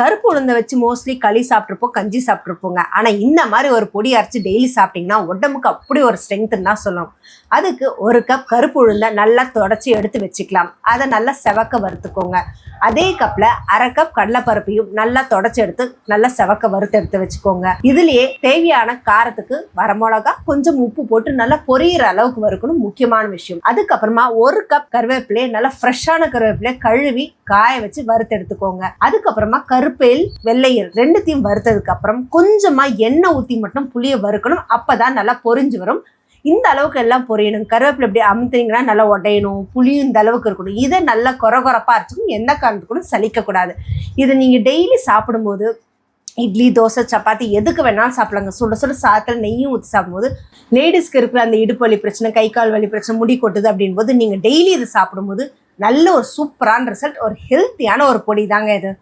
கருப்பு உளுந்தை வச்சு மோஸ்ட்லி களி சாப்பிட்ருப்போம் கஞ்சி சாப்பிட்ருப்போங்க ஆனால் இந்த மாதிரி ஒரு பொடி அரைச்சி டெய்லி சாப்பிட்டீங்கன்னா உடம்புக்கு அப்படி ஒரு ஸ்ட்ரென்த்துன்னு தான் சொல்லணும். அதுக்கு ஒரு கப் கருப்பு உளுந்தை நல்லா தொடச்சி எடுத்து வச்சுக்கலாம். அதை நல்லா செவக்க வறுத்துக்கோங்க. அதே கப்பில் அரை கப் கடலைப்பருப்பையும் நல்லா தொடச்சி எடுத்து நல்லா செவக்க வறுத்து எடுத்து வச்சுக்கோங்க. இதுலேயே தேவையான காரத்துக்கு வரமிளகா கொஞ்சம் உப்பு போட்டு நல்லா பொரியிற அளவுக்கு வறுக்கணும். முக்கியமான விஷயம். அதுக்கப்புறமா ஒரு கப் கருவேப்பிலையை நல்லா ஃப்ரெஷ்ஷான கருவேப்பிலையை கழுவி காய வச்சு வறுத்து எடுத்துக்கோங்க அதுக்கப்புறமா கருப்பேல் வெள்ளையல் ரெண்டுத்தையும் வறுத்ததுக்கு அப்புறம் கொஞ்சமா எண்ணெய் ஊற்றி மட்டும் புளியை வறுக்கணும். அப்பதான் நல்லா பொரிஞ்சு வரும். இந்த அளவுக்கு எல்லாம் பொரியணும். கருவேப்பிலை இப்படி அமுத்துனீங்கன்னா நல்லா உடையணும். புளியும் இந்த அளவுக்கு இருக்கணும். இதை நல்லா கொர கொரப்பா இருக்கணும் எந்த காரணத்துக்கும் சலிக்கக்கூடாது. இதை நீங்கள் டெய்லி சாப்பிடும்போது இட்லி தோசை சப்பாத்தி எதுக்கு வேணாலும் சாப்பிடலாங்க. சுட சுட சாத்தில் நெய்யும் ஊற்றி சாப்பிடும்போது லேடிஸ்க்கு இருக்கிற அந்த இடுப்பு வலி பிரச்சனை கை கால் வலி பிரச்சனை முடி கொட்டுது அப்படின் போது நீங்கள் டெய்லி இது சாப்பிடும்போது நல்ல ஒரு சூப்பரான ரிசல்ட் ஒரு ஹெல்த்தியான ஒரு பொடி தாங்க இது.